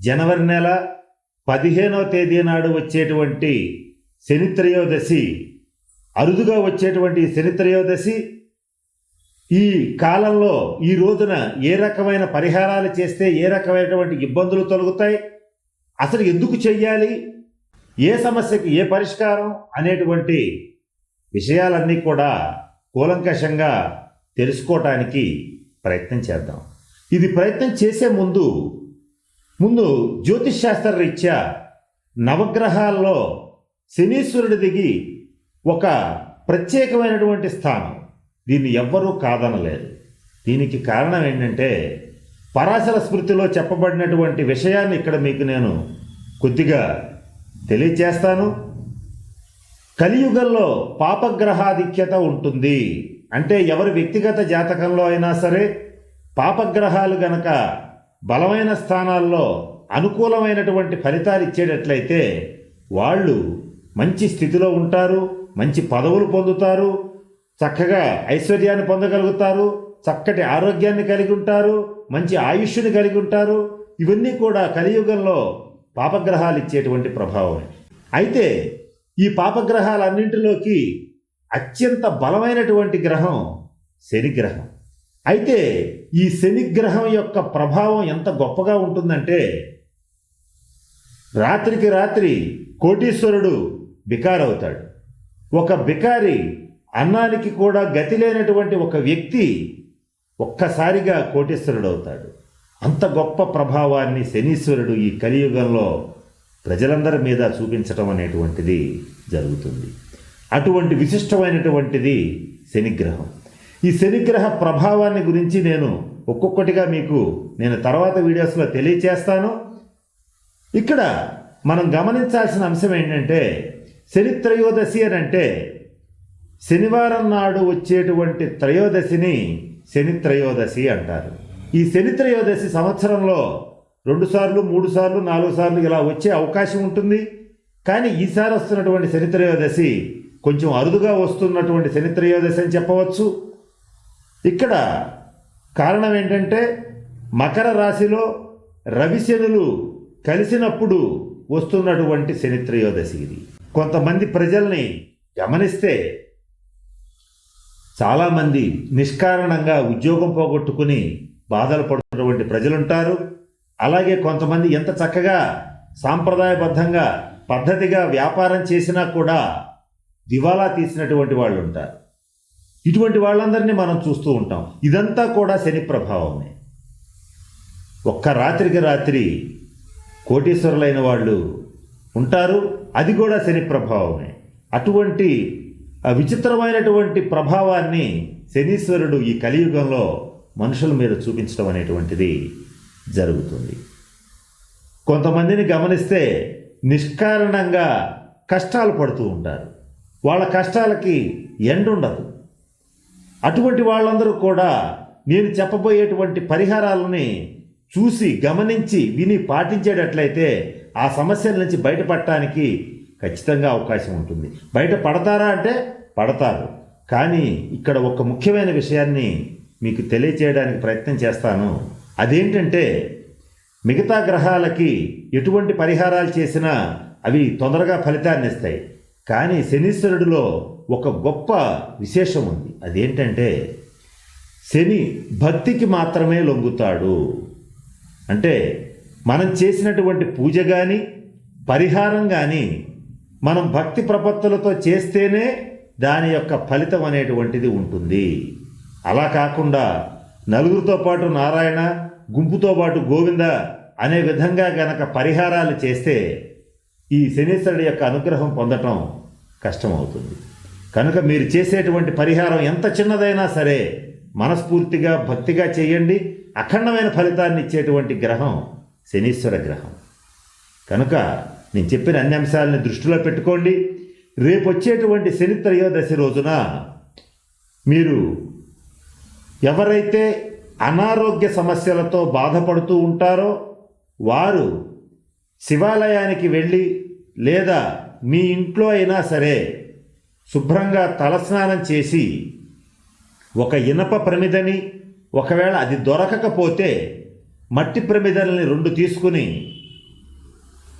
జనవరి నెల పదిహేనవ తేదీ నాడు వచ్చేటువంటి శనిత్రయోదశి అరుదుగా వచ్చేటువంటి శనిత్రయోదశి ఈ కాలంలో ఈ రోజున ఏ రకమైన పరిహారాలు చేస్తే ఏ రకమైనటువంటి ఇబ్బందులు తొలగుతాయి అసలు ఎందుకు చెయ్యాలి ఏ సమస్యకి ఏ పరిష్కారం అనేటువంటి విషయాలన్నీ కూడా కూలంకషంగా తెలుసుకోవటానికి ప్రయత్నం చేద్దాం. ఇది ప్రయత్నం చేసే ముందు ముందు జ్యోతిష్ శాస్త్రరీత్యా నవగ్రహాల్లో శనీశ్వరుడు దిగి ఒక ప్రత్యేకమైనటువంటి స్థానం. దీన్ని ఎవ్వరూ కాదనలేదు దీనికి కారణం ఏంటంటే పరాశర స్మృతిలో చెప్పబడినటువంటి విషయాన్ని ఇక్కడ మీకు నేను కొద్దిగా తెలియచేస్తాను. కలియుగంలో పాపగ్రహాధిక్యత ఉంటుంది. అంటే ఎవరి వ్యక్తిగత జాతకంలో అయినా సరే పాపగ్రహాలు గనక బలమైన స్థానాల్లో అనుకూలమైనటువంటి ఫలితాలు ఇచ్చేటట్లయితే వాళ్ళు మంచి స్థితిలో ఉంటారు మంచి పదవులు పొందుతారు చక్కగా ఐశ్వర్యాన్ని పొందగలుగుతారు చక్కటి ఆరోగ్యాన్ని కలిగి ఉంటారు మంచి ఆయుష్ని కలిగి ఉంటారు. ఇవన్నీ కూడా కలియుగంలో పాపగ్రహాలు ఇచ్చేటువంటి ప్రభావం. అయితే ఈ పాపగ్రహాలన్నింటిలోకి అత్యంత బలమైనటువంటి గ్రహం శనిగ్రహం. అయితే ఈ శనిగ్రహం యొక్క ప్రభావం ఎంత గొప్పగా ఉంటుందంటే రాత్రికి రాత్రి కోటీశ్వరుడు బికారవుతాడు. ఒక బికారి అన్నానికి కూడా గతి లేనటువంటి ఒక వ్యక్తి ఒక్కసారిగా కోటీశ్వరుడు అవుతాడు అంత గొప్ప ప్రభావాన్ని శనీశ్వరుడు ఈ కలియుగంలో ప్రజలందరి మీద చూపించటం అనేటువంటిది జరుగుతుంది. అటువంటి విశిష్టమైనటువంటిది శనిగ్రహం ఈ శనిగ్రహ ప్రభావాన్ని గురించి నేను ఒక్కొక్కటిగా మీకు నేను తర్వాత వీడియోస్లో తెలియచేస్తాను. ఇక్కడ మనం గమనించాల్సిన అంశం ఏంటంటే శని త్రయోదశి అని అంటే శనివారం నాడు వచ్చేటువంటి త్రయోదశిని శని త్రయోదశి అంటారు. ఈ శని త్రయోదశి సంవత్సరంలో రెండు సార్లు మూడు సార్లు నాలుగు సార్లు ఇలా వచ్చే అవకాశం ఉంటుంది. కానీ ఈసారి వస్తున్నటువంటి శని త్రయోదశి కొంచెం అరుదుగా వస్తున్నటువంటి శని త్రయోదశి అని చెప్పవచ్చు. ఇక్కడ కారణం ఏంటంటే మకర రాశిలో రవిశనులు కలిసినప్పుడు వస్తున్నటువంటి శని త్రయోదశి ఇది. కొంతమంది ప్రజల్ని గమనిస్తే చాలామంది నిష్కారణంగా ఉద్యోగం పోగొట్టుకుని బాధలు పడుతున్నటువంటి ప్రజలుంటారు. అలాగే కొంతమంది ఎంత చక్కగా సాంప్రదాయబద్ధంగా పద్ధతిగా వ్యాపారం చేసినా కూడా దివాలా తీసినటువంటి వాళ్ళు ఉంటారు ఇటువంటి వాళ్ళందరినీ మనం చూస్తూ ఉంటాం. ఇదంతా కూడా శని ప్రభావమే. ఒక్క రాత్రికి రాత్రి కోటీశ్వరులైన వాళ్ళు ఉంటారు. అది కూడా శని ప్రభావమే. అటువంటి విచిత్రమైనటువంటి ప్రభావాన్ని శనీశ్వరుడు ఈ కలియుగంలో మనుషుల మీద చూపించడం అనేటువంటిది జరుగుతుంది. కొంతమందిని గమనిస్తే నిష్కారణంగా కష్టాలు పడుతూ ఉంటారు. వాళ్ళ కష్టాలకి ఎండుండదు. ఉండదు అటువంటి వాళ్ళందరూ కూడా నేను చెప్పబోయేటువంటి పరిహారాలని చూసి గమనించి విని పాటించేటట్లయితే ఆ సమస్యల నుంచి బయటపడటానికి ఖచ్చితంగా అవకాశం ఉంటుంది. బయట పడతారా అంటే పడతారు. కానీ ఇక్కడ ఒక ముఖ్యమైన విషయాన్ని మీకు తెలియచేయడానికి ప్రయత్నం చేస్తాను. అదేంటంటే మిగతా గ్రహాలకి ఎటువంటి పరిహారాలు చేసినా అవి తొందరగా ఫలితాన్ని ఇస్తాయి. కానీ శనీశ్వరుడిలో ఒక గొప్ప విశేషం ఉంది. అదేంటంటే శని భక్తికి మాత్రమే లొంగుతాడు. అంటే మనం చేసినటువంటి పూజ కానీ పరిహారం కానీ మనం భక్తి ప్రపత్తులతో చేస్తేనే దాని యొక్క ఫలితం అనేటువంటిది ఉంటుంది. అలా కాకుండా నలుగురితో పాటు నారాయణ గుంపుతో పాటు గోవింద అనే విధంగా గనక పరిహారాలు చేస్తే ఈ శనీశ్వరుడి యొక్క అనుగ్రహం పొందటం కష్టమవుతుంది. కనుక మీరు చేసేటువంటి పరిహారం ఎంత చిన్నదైనా సరే మనస్ఫూర్తిగా భక్తిగా చేయండి. అఖండమైన ఫలితాన్ని ఇచ్చేటువంటి గ్రహం శనీశ్వర గ్రహం. కనుక నేను చెప్పిన అన్ని అంశాలని దృష్టిలో పెట్టుకోండి. రేపు వచ్చేటువంటి శని త్రయోదశి రోజున మీరు ఎవరైతే అనారోగ్య సమస్యలతో బాధపడుతూ ఉంటారో వారు శివాలయానికి వెళ్ళి లేదా మీ ఇంట్లో అయినా సరే శుభ్రంగా తలస్నానం చేసి ఒక ఇనప ప్రమిదని ఒకవేళ అది దొరకకపోతే మట్టి ప్రమిదల్ని రెండు తీసుకుని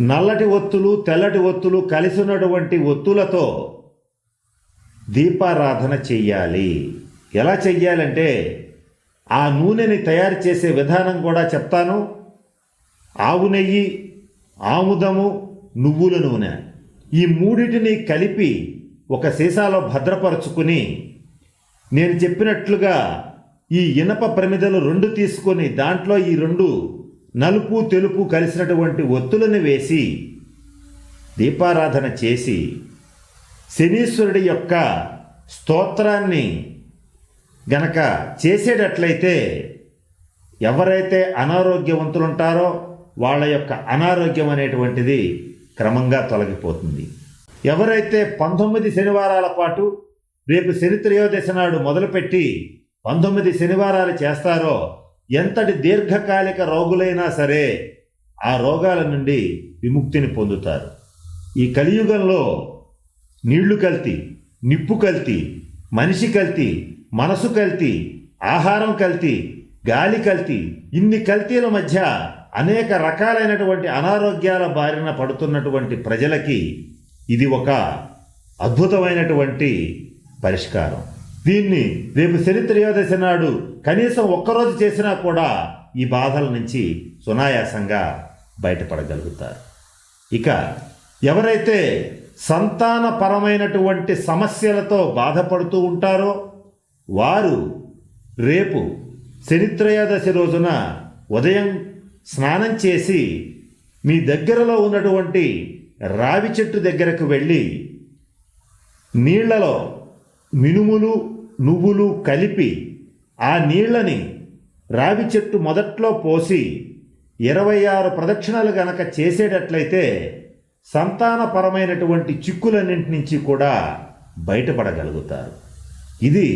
నల్లటి ఒత్తులు తెల్లటి ఒత్తులు కలిసినటువంటి ఒత్తులతో దీపారాధన చెయ్యాలి. ఎలా చెయ్యాలంటే ఆ నూనెని తయారు చేసే విధానం కూడా చెప్తాను. ఆవు నెయ్యి ఆముదము నువ్వుల నూనె. ఈ మూడిటిని కలిపి ఒక సీసాలో భద్రపరుచుకుని నేను చెప్పినట్లుగా ఈ ఇనప ప్రమిదలు రెండు తీసుకొని దాంట్లో ఈ రెండు నలుపు తెలుపు కలిసినటువంటి ఒత్తులను వేసి దీపారాధన చేసి శనీశ్వరుడి యొక్క స్తోత్రాన్ని గనక చేసేటట్లయితే ఎవరైతే అనారోగ్యవంతులుంటారో వాళ్ళ యొక్క అనారోగ్యం అనేటువంటిది క్రమంగా తొలగిపోతుంది. ఎవరైతే పంతొమ్మిది శనివారాల పాటు రేపు శని త్రయోదశి నాడు మొదలుపెట్టి పంతొమ్మిది శనివారాలు చేస్తారో ఎంతటి దీర్ఘకాలిక రోగులైనా సరే ఆ రోగాల నుండి విముక్తిని పొందుతారు. ఈ కలియుగంలో నీళ్ళు కల్తీ నిప్పు కల్తీ మనిషి కల్తీ మనసు కల్తీ ఆహారం కల్తీ గాలి కల్తీ ఇన్ని కల్తీల మధ్య అనేక రకాలైనటువంటి అనారోగ్యాల బారిన పడుతున్నటువంటి ప్రజలకి ఇది ఒక అద్భుతమైనటువంటి పరిష్కారం. దీన్ని రేపు శని త్రయోదశి నాడు కనీసం ఒక్కరోజు చేసినా కూడా ఈ బాధల నుంచి సునాయాసంగా బయటపడగలుగుతారు. ఇక ఎవరైతే సంతానపరమైనటువంటి సమస్యలతో బాధపడుతూ ఉంటారో వారు రేపు శనిత్రయోదశి రోజున ఉదయం స్నానం చేసి మీ దగ్గరలో ఉన్నటువంటి రావి చెట్టు దగ్గరకు వెళ్ళి నీళ్ళలో మినుములు నువ్వులు కలిపి ఆ నీళ్ళని రావి చెట్టు మొదట్లో పోసి ఇరవై ఆరు ప్రదక్షిణలు గనక చేసేటట్లయితే సంతానపరమైనటువంటి చిక్కులన్నింటి నుంచి కూడా బయటపడగలుగుతారు. ఇది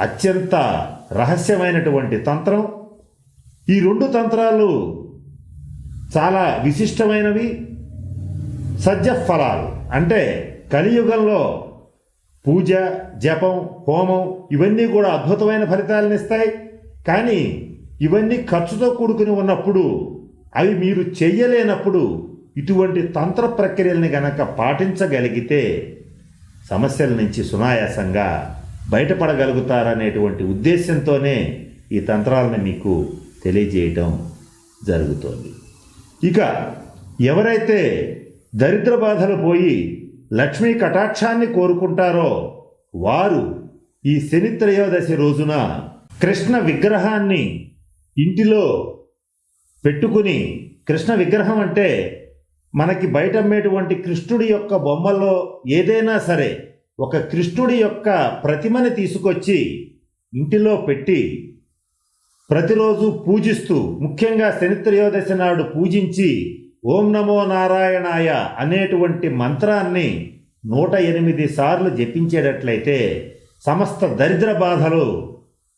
అత్యంత రహస్యమైనటువంటి తంత్రం. ఈ రెండు తంత్రాలు చాలా విశిష్టమైనవి. సజ్జ ఫలాలు. అంటే కలియుగంలో పూజ జపం హోమం ఇవన్నీ కూడా అద్భుతమైన ఫలితాలను ఇస్తాయి. కానీ ఇవన్నీ ఖర్చుతో కూడుకుని ఉన్నప్పుడు అవి మీరు చెయ్యలేనప్పుడు ఇటువంటి తంత్ర ప్రక్రియల్ని గనక పాటించగలిగితే సమస్యల నుంచి సునాయాసంగా బయటపడగలుగుతారనేటువంటి ఉద్దేశంతోనే ఈ తంత్రాలను మీకు తెలియజేయటం జరుగుతోంది. ఇక ఎవరైతే దరిద్ర బాధలు పోయి లక్ష్మీ కటాక్షాన్ని కోరుకుంటారో వారు ఈ శని త్రయోదశి రోజున కృష్ణ విగ్రహాన్ని ఇంటిలో పెట్టుకుని కృష్ణ విగ్రహం అంటే మనకి బయట అమ్మేటువంటి కృష్ణుడి యొక్క బొమ్మల్లో ఏదైనా సరే ఒక కృష్ణుడి యొక్క ప్రతిమని తీసుకొచ్చి ఇంటిలో పెట్టి ప్రతిరోజు పూజిస్తూ ముఖ్యంగా శనిత్రయోదశి నాడు పూజించి ఓం నమో నారాయణాయ అనేటువంటి మంత్రాన్ని నూట ఎనిమిది సార్లు జపించేటట్లయితే సమస్త దరిద్ర బాధలు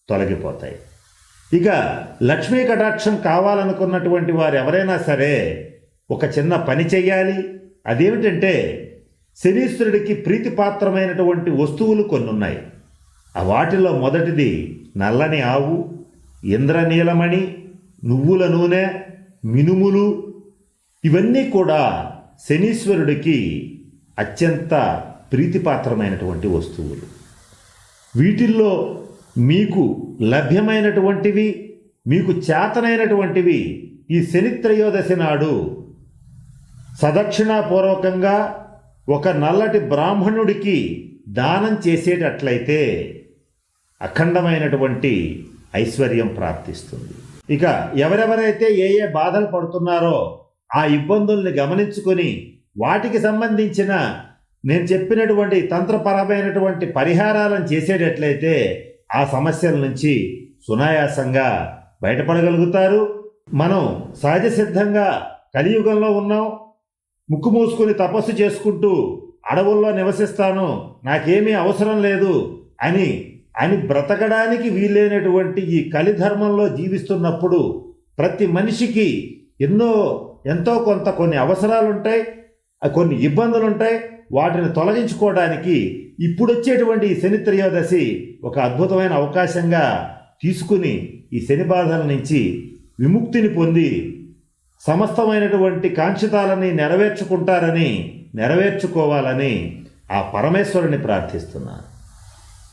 తొలగిపోతాయి. ఇక లక్ష్మీ కటాక్షం కావాలనుకున్నటువంటి వారు ఎవరైనా సరే ఒక చిన్న పని చేయాలి అదేమిటంటే శనీశ్వరుడికి ప్రీతిపాత్రమైనటువంటి వస్తువులు కొన్ని ఉన్నాయి వాటిలో మొదటిది నల్లని ఆవు ఇంద్రనీలమణి నువ్వుల నూనె మినుములు ఇవన్నీ కూడా శనీశ్వరుడికి అత్యంత ప్రీతిపాత్రమైనటువంటి వస్తువులు. వీటిల్లో మీకు లభ్యమైనటువంటివి మీకు చేతనైనటువంటివి ఈ శనిత్రయోదశి నాడు సదక్షిణాపూర్వకంగా ఒక నల్లటి బ్రాహ్మణుడికి దానం చేసేటట్లయితే అఖండమైనటువంటి ఐశ్వర్యం ప్రాప్తిస్తుంది. ఇక ఎవరెవరైతే ఏ ఏ బాధలు పడుతున్నారో ఆ ఇబ్బందుల్ని గమనించుకొని వాటికి సంబంధించిన నేను చెప్పినటువంటి తంత్రపరమైనటువంటి పరిహారాలను చేసేటట్లయితే ఆ సమస్యల నుంచి సునాయాసంగా బయటపడగలుగుతారు. మనం సహజ సిద్ధంగా కలియుగంలో ఉన్నాం. ముక్కు మూసుకుని తపస్సు చేసుకుంటూ అడవుల్లో నివసిస్తాను. నాకేమీ అవసరం లేదు అని అని బ్రతకడానికి వీలైనటువంటి ఈ కలిధర్మంలో జీవిస్తున్నప్పుడు ప్రతి మనిషికి ఎన్నో ఎంతో కొంత కొన్ని అవసరాలుంటాయి ఉంటాయి కొన్ని ఇబ్బందులు ఉంటాయి వాటిని తొలగించుకోవడానికి ఇప్పుడు వచ్చేటువంటి ఈ శని త్రయోదశి ఒక అద్భుతమైన అవకాశంగా తీసుకుని ఈ శని బాధల నుంచి విముక్తిని పొంది సమస్తమైనటువంటి కాంక్షితాలని నెరవేర్చుకుంటారని నెరవేర్చుకోవాలని ఆ పరమేశ్వరుని ప్రార్థిస్తున్నాను.